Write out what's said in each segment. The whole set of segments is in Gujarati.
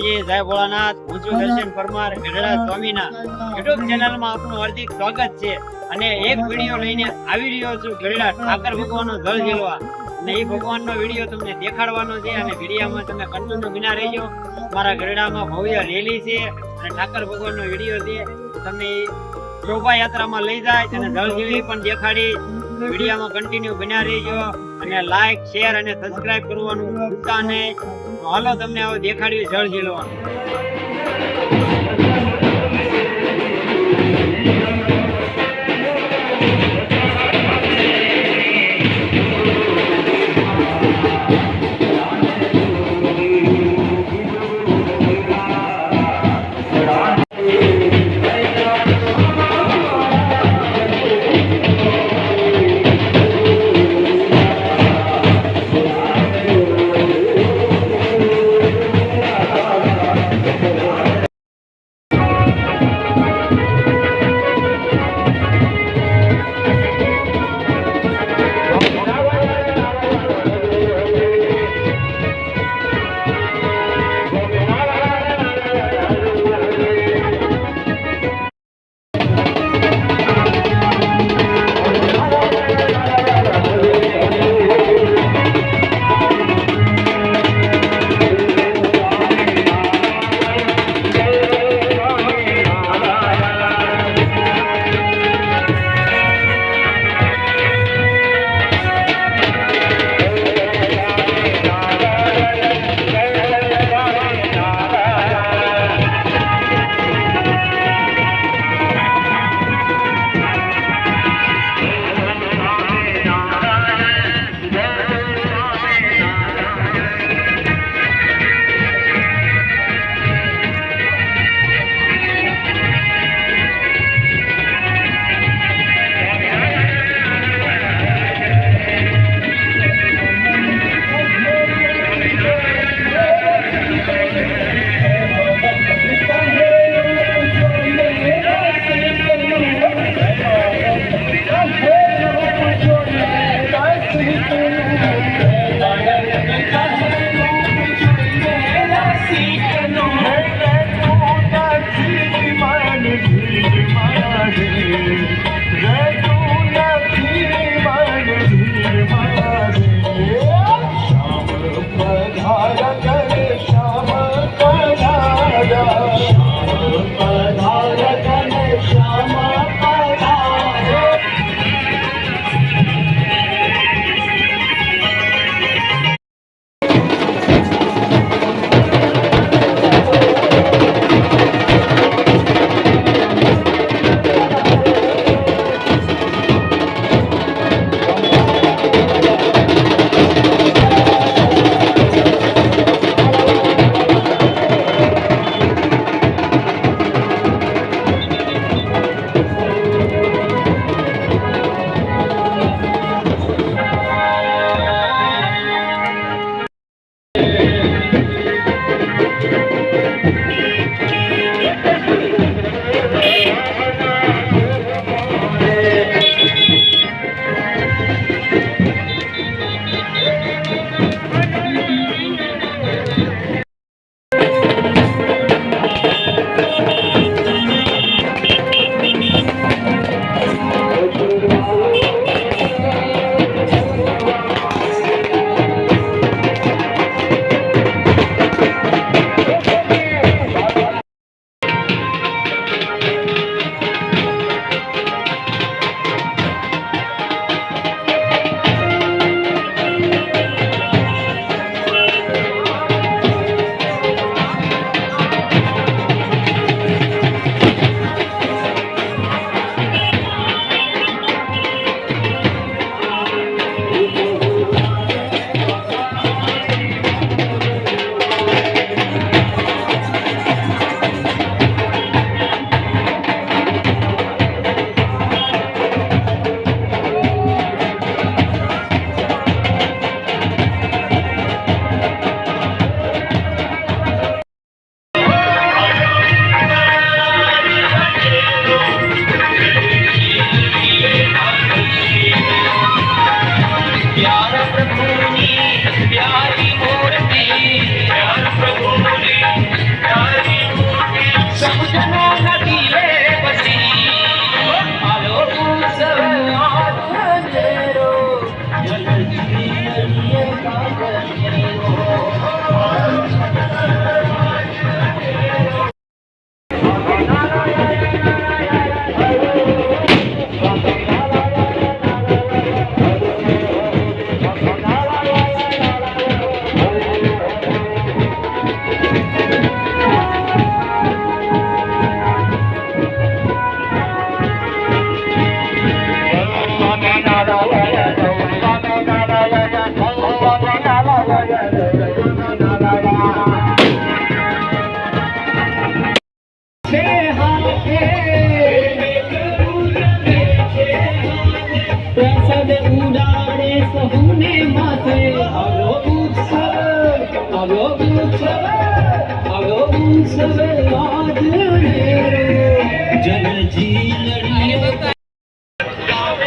માતાજી જય ભોળાનાથ હું છું દર્શન પરમાર ગઢડા સ્વામીના યુટ્યુબ ચેનલમાં આપનું હાર્દિક સ્વાગત છે. અને એક વીડિયો લઈને આવી રહ્યો છું ગઢડા ઠાકર ભગવાનનો જળ ઝીલવા અને એ ભગવાનનો વીડિયો તમને દેખાડવાનો છે અને વિડીયામાં તમે કન્ટિન્યુ વિના રહેજો. મારા ગઢડામાં ભવ્ય રેલી છે અને ઠાકર ભગવાનનો વીડિયો છે. તમે ઈ શોભાયાત્રામાં લઈ જાય અને જળ ઝીલવી પણ દેખાડી. વિડીયામાં કન્ટિન્યુ બન્યા રહેજો અને લાઈક શેર અને સબસ્ક્રાઇબ કરવાનું ભૂલતા નહીં. હાલો તમને હવે દેખાડ્યું જળ ઝીલવાનું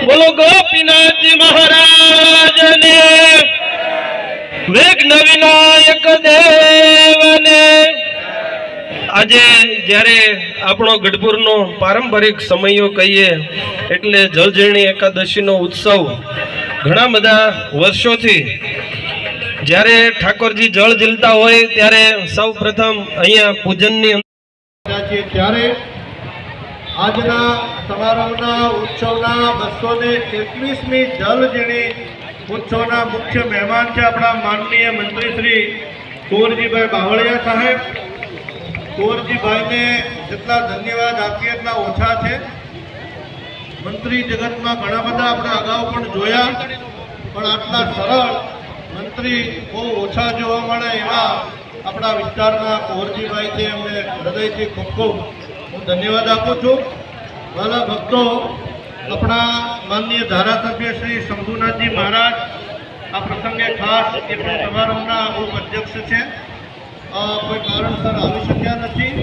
બોલો ગોપીનાથજી મહારાજ ને વિઘ્ન વિનાયક દેવને. આજે જ્યારે આપણો ગઢપુરનો પારંપરિક સમયો કહીએ, એટલે જળઝીણી એકાદશીનો ઉત્સવ ઘણા બધા વર્ષોથી જ્યારે ઠાકોરજી જળ ઝીલતા હોય ત્યારે સૌ પ્રથમ અહીંયા પૂજનની ત્યારે આજના સમારંભના ઉત્સવના બસો ને એકવીસમી જલજીણી ઉત્સવના મુખ્ય મહેમાન છે આપણા માનનીય મંત્રી શ્રી કુંવરજીભાઈ બાવળિયા સાહેબ. કુંવરજીભાઈને જેટલા ધન્યવાદ આપીએ એટલા ઓછા છે. મંત્રી જગતમાં ઘણા બધા આપણે અગાઉ પણ જોયા, પણ આટલા સરળ મંત્રી બહુ ઓછા જોવા મળે એવા આપણા વિસ્તારના કુંવરજીભાઈ છે, એમને હૃદયથી ખૂબ ખૂબ હું ધન્યવાદ આપું છું. વાલા ભક્તો, આપણા માનનીય ધારાસભ્ય શ્રી શંભુનાથજી મહારાજ, આ પ્રસંગે ખાસ એ સમારોહના સમારંભના ઉપઅધ્યક્ષ છે. કોઈ કારણસર આવી શક્યા નથી.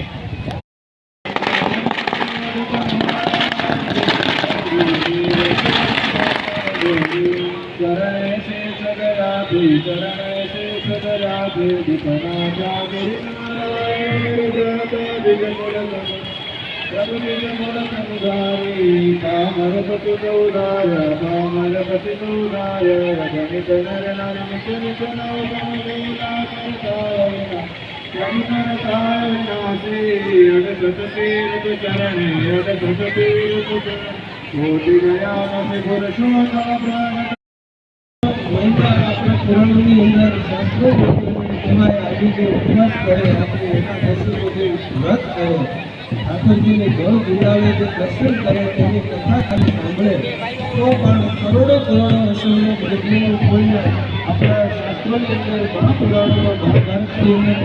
पति गौदाय कामर पति गौदाय रजनित नर नर नित नित नवगुणा करताय यमुनरताय नासे अडसत तीर्थ चरण अडसत तीर्थ चरण कोटि गया नसे पुरुषोत्तम प्राण વંચાર અંદર શાસ્ત્રો એમાં આજે જે ઉપવાસ કરે, આપણે એના દર્શકો જે વ્રત કરે, ઠાકોરજીને ઘર પીવડાવે જે દર્શન કરે, તેની કથા ખાલી સાંભળે, તો પણ કરોડો કરોડો વર્ષોનો પ્રજ્ઞનો કોઈને આપણા શાસ્ત્રોની અંદર મહાપુરાણોમાં મહાભારતની અંદર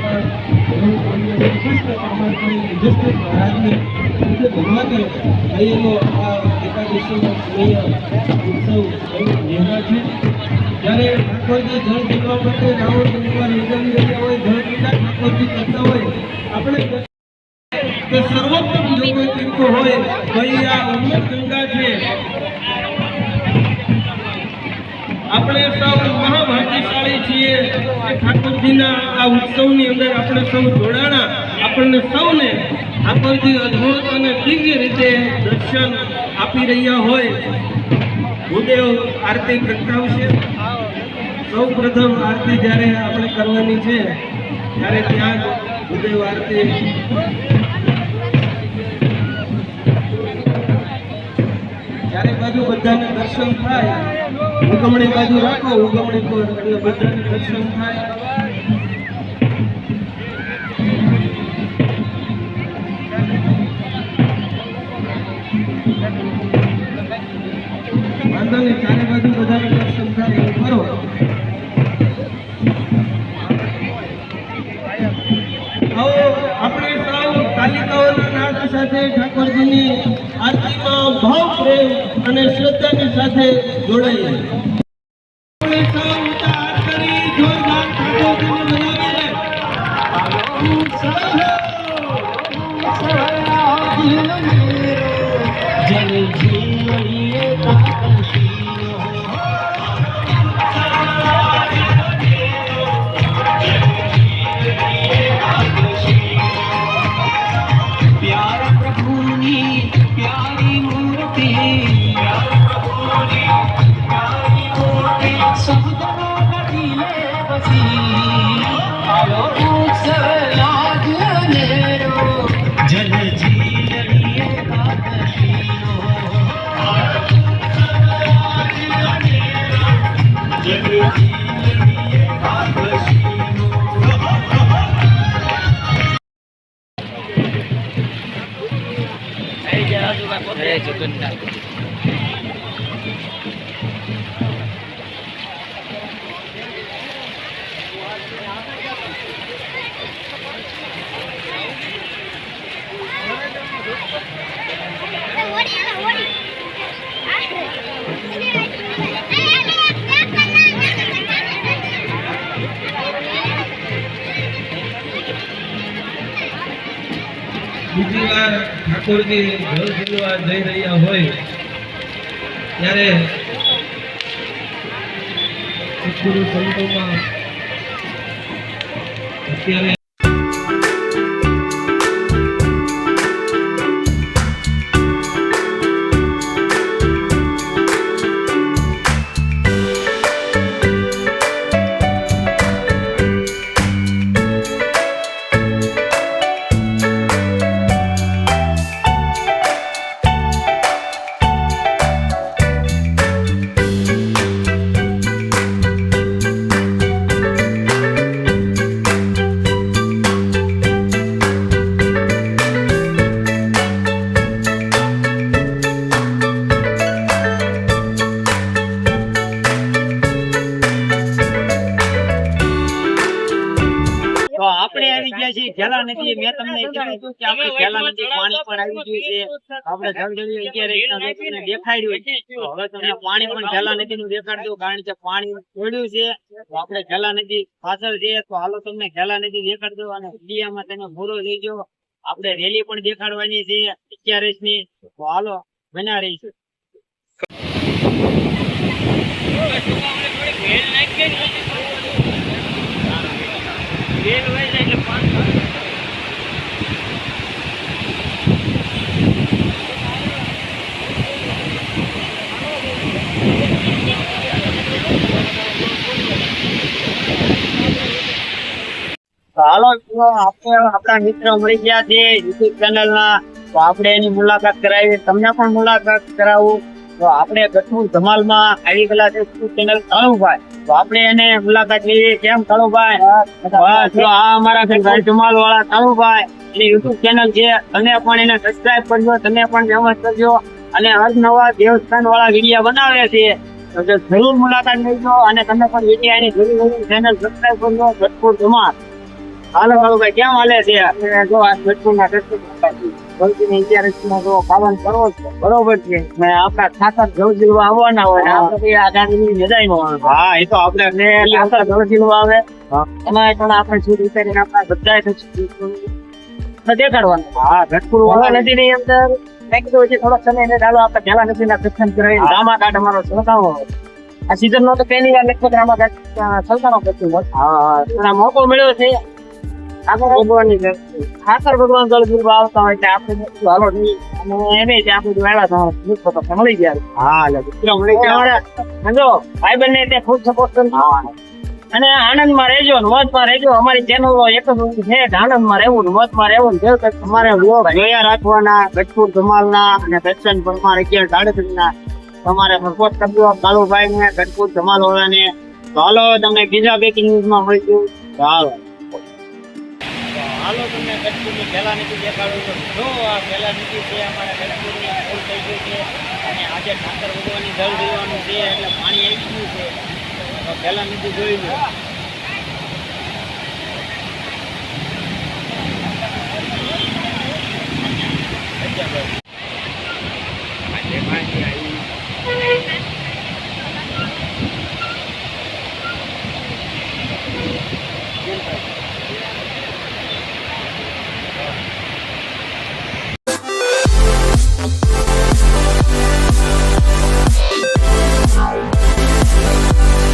પણ કોઈને આ એકાદશીનો પ્રિય ઉત્સવ નિર્ણા છે. જ્યારે ઠાકોરજી જળ પીવા માટે રાવણ પરિવાર ઉજવી રહ્યા હોય, જળ પીતા ઠાકોરજી કરતા હોય, આપણે કે સર્વોત્તમ કોઈ તીર્થ હોય એ આ અમૃત ગંગા છે. આપણે સૌ મહાભાગ્યશાળી છીએ કે ઠાકોરજીના આ ઉત્સવની અંદર આપણે સૌ જોડાણા, આપણને સૌને ઠાકોરજી અદ્ભુત અને દિવ્ય રીતે દર્શન આપી રહ્યા હોય. ભૂદેવ આરતી પ્રગટાવશે. સૌ પ્રથમ આરતી જ્યારે આપણે કરવાની છે, ત્યારે ત્યાં જ આરતી. ચારે બાજુ બધાને દર્શન થાય, ઉગમણી બાજુ રાખો, ઉગમણી બધાને દર્શન થાય. આપણે સૌ તાલિકાઓના નાદ સાથે ઠાકોરજીની આરતીમાં ભાવ પ્રેમ અને શ્રદ્ધાની સાથે જોડાઈએ. ઉત્સવ બીજી વાર ઠાકોરજી ઝીલવા જઈ રહ્યા હોય ત્યારે સદગુરુ સંતોમાં અત્યારે આવી નથી મેં તમને કીધું કે આપણે ખેલા નથી પાણી પણ આવી ગયું છે આપણે જળજળી અત્યારે દેખાડ્યું હવે તમને પાણી પણ ખેલા નથી નું દેખાડજો કારણ કે પાણી પડ્યું છે. તો આપણે ખેલા નથી પાછળ છે તો હાલો તમને ખેલા નથી દેખાડજો અને ઇન્ડિયામાં તમે પૂરો લેજો આપણે રેલી પણ દેખાડવાની છે અગિયારસની. તો હાલો બના રહીશું. વેલ હોય છે એટલે પાણી તો હાલો તો આપણે આપણા મિત્ર મળી ગયા છે યુટ્યુબ ચેનલ ના. તો આપણે એની મુલાકાત કરાવી. તમને પણ મુલાકાત કરાવું. તો આપણે ગઠું ધમાલમાં આવી ગયેલા છે યુટ્યુબ ચેનલ કાળુભાઈ તો આપણે એને મુલાકાત લઈએ. કેમ કાળુભાઈ બસ આ અમારા ધમાલ વાળા કાળુભાઈ એની યુટ્યુબ ચેનલ છે. તમે પણ એને સબસ્ક્રાઇબ કરજો. તમે પણ ફેમસ કરજો. અને હર નવા દેવસ્થાન વાળા વિડીયા બનાવે છે. તો જરૂર મુલાકાત લેજો. અને તમે પણ વિડીયા એની જરૂર જરૂર ચેનલ સબસ્ક્રાઇબ કરજો. ગઠપુર ધમાલ. હાલો હાલો ભાઈ કેમ હાલે છે? જો આ ગઢપુરની ઇતિહાસમાં જો પાલન કરવો છે. બરોબર છે? ને આપણા ઠાકર ઘઉં આવવાના હોય ને આપણે કઈ આગામી મેદાનમાં હા એ તો આપણે ને ઠાકર ઘઉં આવે. એમાં પણ આપણે શું વિચારીને આપણા બધા દેખાડવાનું. હા ગઢપુર વાળા નદી ની અંદર મેં કીધું છે થોડોક સમય ને ચાલો આપણે પહેલા નદી ના દર્શન કરાવી રામા કાઢ અમારો સળગાવો આ સીઝન નો તો પહેલી વાર લગભગ રામા ઘાટ સળગાવો હોય હા મોકો મળ્યો છે. ઠાકર ભગવાનની ધરતી. ઠાકર ભગવાન જળ ગીરવા આવતા હોય એટલે આપણે હાલો અને આનંદમાં આપણે વહેલા થવા મિત્રો તો મળી ગયા હા મિત્રો મળી ગયા સમજો ભાઈબંધને તે ખૂબ સપોર્ટ કરજો. અને આનંદમાં રહેજો ને મોજમાં રહેજો. અમારી ચેનલ એક જ છે આનંદ આનંદમાં રહેવું ને મોજમાં રહેવું ને જેવું તમારે vlog જોયા રાખવાના ગઢપુર ધમાલના અને દર્શન પરમાર અગિયાર સાડત્રીસના તમારે સપોર્ટ કરજો કાલુભાઈ ને ગઢપુર ધમાલ વાળાને. ચાલો તમને બીજા બેકિંગ ન્યૂઝમાં મળીશું. તો હાલો તમને પહેલા નીતિ દેખાડું છું જો આ નીતિ છે, અમારા ગઢપુરની ફૂલ થઈ ગયું છે, અને આજે ઠાકર ભગવાનની જળ દેવાનું છે, એટલે પાણી આવી ગયું છે. નીતિ જોઈ લો.